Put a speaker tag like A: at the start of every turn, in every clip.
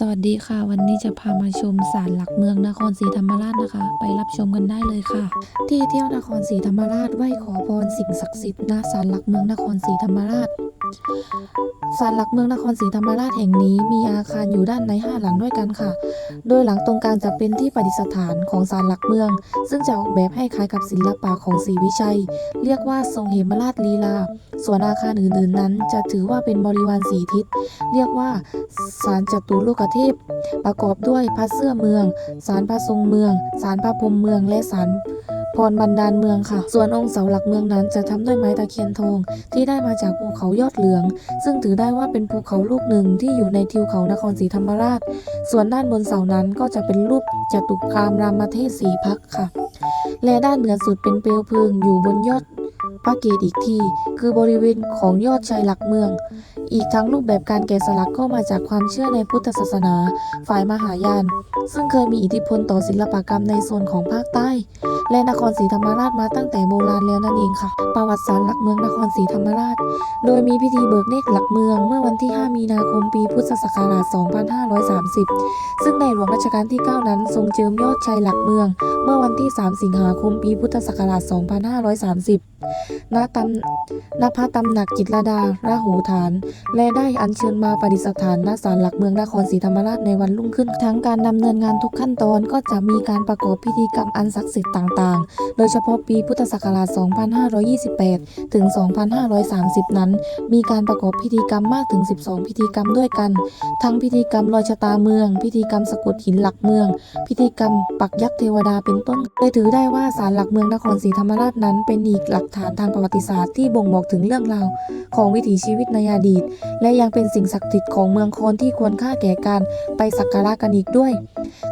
A: สวัสดีค่ะ วันนี้จะพามาชมศาลหลักเมืองนครศรีธรรมราชนะคะ ไปรับชมกันได้เลยค่ะ ที่เที่ยวนครศรีธรรมราชไหว้ขอพรสิ่งศักดิ์สิทธิ์ณศาลหลักเมืองนครศรีธรรมราช ศาลหลักเมืองนครศรีธรรมราชแห่งนี้มีอาคารอยู่ด้านในห้าหลังด้วยกันค่ะ โดยหลังตรงกลางจะเป็นที่ประดิษฐานของศาลหลักเมือง ซึ่งจะออกแบบให้คล้ายกับศิลปะของศรีวิชัย เรียกว่าทรงเหมราชลีลา ส่วนอาคารอื่นๆนั้น จะถือว่าเป็นบริวารสีทิศ เรียกว่าศาลจตุโลกเทพ ประกอบด้วยพระเสื้อเมือง ศาลพระทรงเมือง ศาลพระพรมเมือง และศาล พรบันดาลเมืองค่ะ ส่วนองค์เสาหลักเมืองนั้นจะทำด้วยไม้ตะเคียนทอง ที่ได้มาจากภูเขายอดเหลือง ซึ่งถือได้ว่าเป็นภูเขาลูกหนึ่งที่อยู่ในทิวเขานครศรีธรรมราช ส่วนด้านบนเสานั้นก็จะเป็นรูปจตุคามรามเทพสีพักค่ะ และด้านเหนือสุดเป็นเปลวเพลิงอยู่บนยอดพระเกศอีกที คือบริเวณของยอดชัยหลักเมือง อีกทั้งรูปแบบการแกะสลักก็มาจากความเชื่อในพุทธศาสนา ฝ่ายมหายาน ซึ่งเคยมีอิทธิพลต่อศิลปกรรมในโซนของภาคใต้ และนครศรีธรรมราชมาตั้งแต่โบราณแล้วนั่นเองค่ะ ประวัติศาสตร์หลักเมืองนครศรีธรรมราช โดยมีพิธีเบิกเนตรหลักเมืองเมื่อวันที่ 5 มีนาคมปีพุทธศักราช 2530 ซึ่งในหลวงรัชกาลที่ 9 นั้นทรงเจิมยอดชัยหลักเมือง เมื่อวันที่ 3 สิงหาคมปีพุทธศักราช 2530ณตำณพระตำหนักจิตรดาราหูฐานและได้อัญเชิญมาประดิษฐานณศาลหลักเมืองนครศรีธรรมราชในวันรุ่งขึ้น ทั้งการดำเนินงานทุกขั้นตอนก็จะมีการประกอบพิธีกรรมอันศักดิ์สิทธิ์ต่างๆ โดยเฉพาะปีพุทธศักราช 2528 ถึง 2530 นั้น มีการประกอบพิธีกรรมมากถึง 12 พิธีกรรมด้วยกัน ทั้งพิธีกรรมลอยชะตาเมือง พิธีกรรมสะกดหินหลักเมือง พิธีกรรมปักยักษ์เทวดาเป็นต้นเลยถือได้ว่าศาลหลักเมืองนครศรีธรรมราชนั้น เป็นอีกหลักฐานทางประวัติศาสตร์ที่บ่งบอกถึงเรื่องราวของวิถีชีวิตในอดีตและยังเป็นสิ่งศักดิ์สิทธิ์ของเมืองโคนที่ควรค่าแก่การไปสักการะกันอีกด้วย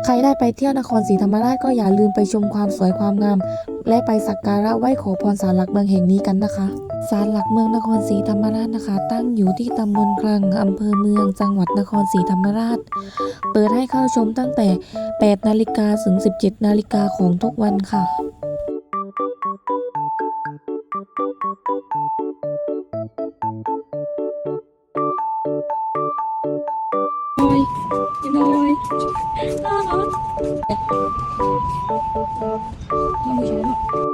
A: ใครได้ไปเที่ยวนครศรีธรรมราชก็อย่าลืมไปชมความสวยความงาม และไปสักการะไหว้ขอพรศาลหลักเมืองแห่งนี้กันนะคะศาลหลักเมืองนครศรีธรรมราชนะคะ ตั้งอยู่ที่ตำบลคลังอำเภอเมืองจังหวัดนครศรีธรรมราช เปิดให้เข้าชมตั้งแต่ 8 นาฬิกาถึง 17 นาฬิกาของทุกวันค่ะ
B: บอ ยพี่บอยน่